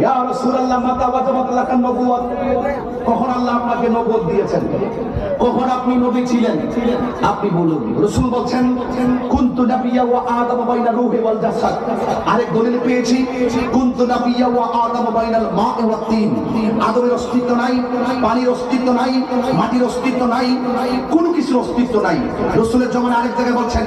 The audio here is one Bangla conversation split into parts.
ইয়া আরেক দলিল পেয়েছি, কুনতু অস্তিত্ব নাই, পানির অস্তিত্ব নাই, মাটির অস্তিত্ব নাই, কোনো কিছুর অস্তিত্ব নাই। রসুলের জমানে আরেক জায়গায় বলছেন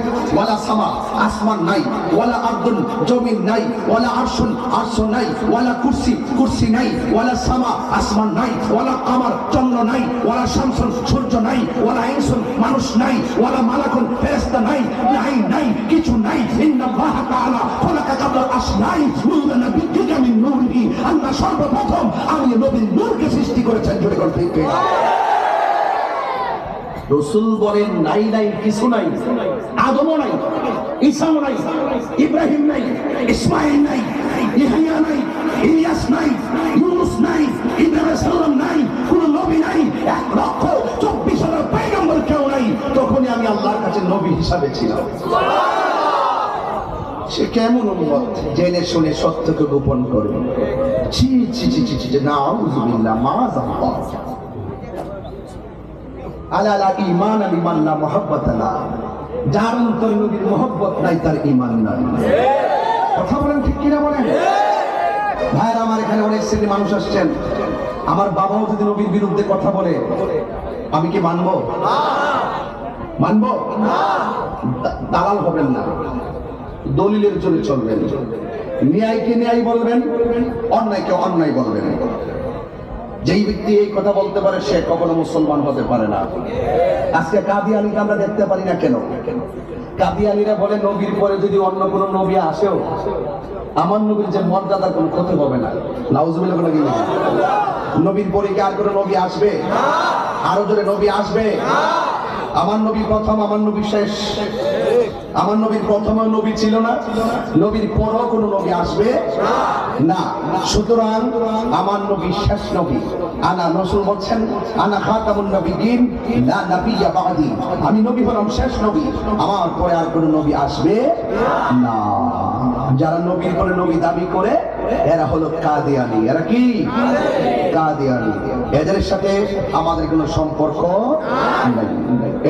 আসমান নাই, ওয়ালা আব্দুল জমিন নাই, ওয়ালা আরশুন আরশ নাই, ওয়ালা কুরসি কুরসি নাই, ওয়ালা সামা, আসমান নাই, ওয়ালা কামার চন্দ্র নাই, ওয়ালা শামসুন সূর্য নাই, ওয়ালা ইনসুন মানুষ নাই, ওয়ালা মালাকুন ফেরেশতা নাই নাই নাই, কিছু নাই। ইন্নাল্লাহ তাআলা খলাকা কাবলা আসনাই নূরান বিদ্যুকা মিন নূরিহি আল্লাহ সর্বপ্রথম আমি নবীর নূরকে সৃষ্টি করেছেন, জোরে করতে রসুল বলেন, নাই নাই, কিছু নাই, আদমও নাই। ঈসাও নাই ইব্রাহিম নাই ইসমাইল নাই ইহাইয়া নাই ইলিয়াস নাই ইউনুস নাই ইব্রাহিম নাই কোন নবী নাই এক লক্ষ চব্বিশ হাজার পয়গম্বর কেউ নাই। তখনই আমি আল্লাহর কাছে নবী হিসাবে ছিলাম। সে কেমন অনুমত জেনে শুনে সত্যকে গোপন করবে ছি ছি ছি ছি ছি না উজুবিল্লাহ মা জাল্লাহ আলালা ইমান আল ইমান না মোহাব্বত আলা যার অন্তর নবীর মোহব্বত নাই, তার ইমান নাই। কথা বলেন ঠিক কিনা বলেন? ভাইয়ের, আমার এখানে অনেক শ্রেণি মানুষ আসছেন। আমার বাবাও যদি নবীর বিরুদ্ধে কথা বলে, আমি কি মানবো? মানবো? দালাল হবেন না। দলিলের জন্য চলবেন। ন্যায়কে ন্যায় বলবেন, অন্যায়কে অন্যায় বলবেন। যেই ব্যক্তি এই কথা বলতে পারে, সে কখনো মুসলমান হতে পারে না। আজকে কাদিয়ানিকে আমরা দেখতে পারি না কেন? কাদিয়ানিরা বলে, নবীর পরে যদি অন্য কোনো নবী আসেও, আমার নবীর যে মর্যাদার কোনো ক্ষতি হবে না। নাউজুবিল্লাহ বলে কি? না? নবীর পরে কি আর কোনো নবী আসবে? আরও জোরে, নবী আসবে। আমার নবী প্রথম, আমার নবী শেষ। আমার নবীর প্রথম নবী ছিল না। নবীর পরও কোন নবী আসবে না। সুতরাং আমার নবী শেষ নবী। আনা নসুল বলছেন, আনা খাতামুন নবীন না নাবিয়া বাদি। আমি নবী হলাম শেষ নবী। আমার পরে আর কোন নবী আসবে না। যারা নবীর পরে নবী দাবি করে এরা হলো কাদিয়ানি। এরা কি? কাদিয়ানি। এদের সাথে আমাদের কোনো সম্পর্ক নাই।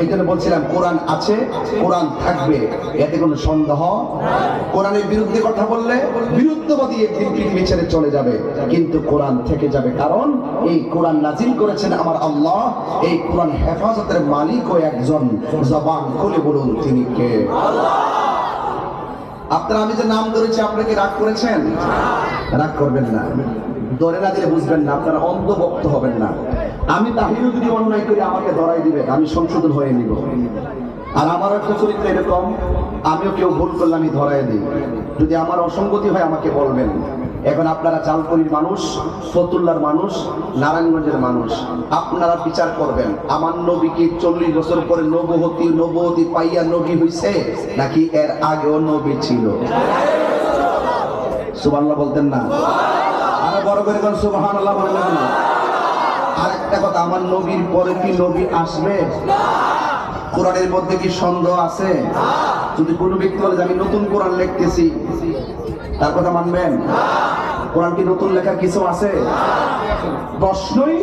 এই জন্য বলছিলাম কোরআন আছে কোরআন থাকবে এতে কোনো সন্দেহ কোরআনের বিরুদ্ধে কথা বললে বিরুদ্ধবাদী একদিন পৃথিবী ছেড়ে চলে যাবে। কিন্তু কোরআন থেকে যাবে কারণ এই কোরআন নাজিল করেছেন আমার আল্লাহ। এই কোরআন হেফাজতের মালিক ও একজন। জবান খুলে বলুন তিনি কে? আপনারা, আমি যে নাম ধরেছি আপনাকে রাগ করেছেন? রাগ করবেন না। ধরে না দিলে বুঝবেন না, আপনারা অন্ধভক্ত হবেন না। আমি তাহিরও যদি অন্যায় করি, আমাকে ধরাই দিবেন, আমি সংশোধন হয়ে নিব। আর আমার একটা চরিত্র এরকম, আমিও কেউ ভুল করলে আমি ধরাই দিই। যদি আমার অসঙ্গতি হয়, আমাকে বলবেন। এখন আপনারা চালপুরির মানুষ, ফতুল্লার মানুষ, নারায়ণগঞ্জের মানুষ, আপনারা বিচার করবেন, আমার নবী কি চল্লিশ বছর পরে নবহতি নবহতি পাইয়া নবী হইছে, নাকি এর আগেও নবী ছিল? সুবহানাল্লাহ বলতেন না। আরও বড় করে কোন সুবহানাল্লাহ বললেন না আরেকটা কথা, আমার নবীর পরে কি নবী আসবে? কোরআনের মধ্যে কি সন্দেহ আছে? যদি কোনো ব্যক্তি বলে আমি নতুন কোরআন লিখতেছি, তার কথা মানবেন? কোরআন কি নতুন লেখার কিছু আছে? প্রশ্নই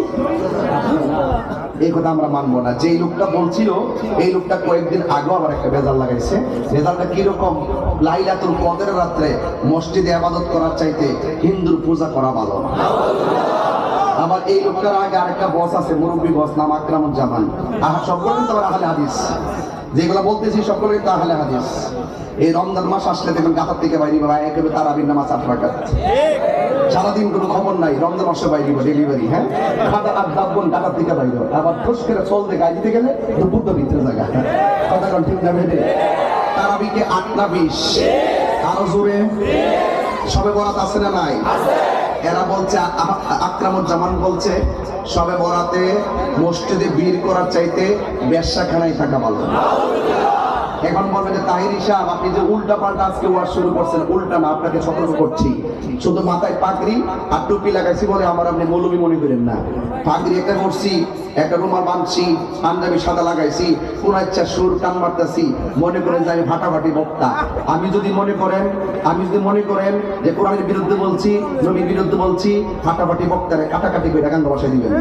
এই কথা আমরা মানবো না। যে লোকটা বলছিল, এই লোকটা কয়েকদিন আগেও আবার একটা বেজাল লাগাইছে। বেজালটা কীরকম? লাইলাতুল কদের রাত্রে মসজিদে আবাদত করার চাইতে হিন্দুর পূজা করা ভালো আবার এই লোকটার আগে আরেকটা বস আছে, মুরব্বী বস, নাম আকরামুজ্জামান। আহা সকলে কিন্তু আবার আহলে হাদিস। যেগুলো বলতেছি সকলে কিন্তু আহলে হাদিস। এই রমজান মাস আসলে দেখবেন গাতার থেকে বাইরে বা একেবারে তারাবির নামাজ আট রাখাত সারাদিন কোনো খবর নাই, রমজান মাসে বাইরে ডেলিভারি হ্যাঁ খাতা আর দাবন টাকার থেকে বাইরে আবার ঠোস করে চলতে গাই দিতে গেলে দুপুর তো ভিতরে জায়গা। কথা কোন, ঠিক বেটে তারাবিকে আট না বিশ। আরও জোরে সবে বরাত আছে না নাই? এরা বলছে আক্রামুজ্জামান বলছে সবে বরাতে মসজিদে ভিড় করার চাইতে ব্যবসাখানায় থাকা ভালো। এখন বলবেন যে তাহির হিসাব আপনি যে উল্টা পাল্টা আজকে ওয়াজ শুরু করছেন, উল্টা না, আপনাকে সতর্ক করছি। শুধু মাথায় পাগড়ি আর টুপি লাগাইছি বলে আমার আপনি মৌলবী মনে করেন না। পাগড়ি একটা করছি, একটা রুমাল বাঁধছি, পাঞ্জাবি সাদা লাগাইছি কোন ইচ্ছা সুর কান মারতেছি, মনে করেন যে আমি ফাটাফাটি বক্তা। আমি যদি মনে করেন, আমি যদি মনে করেন যে কোরআনের বিরুদ্ধে বলছি, নবীর বিরুদ্ধে বলছি ফাটাফাটি বক্তারে কাটাকাটি করে গান বসাই দিবেন।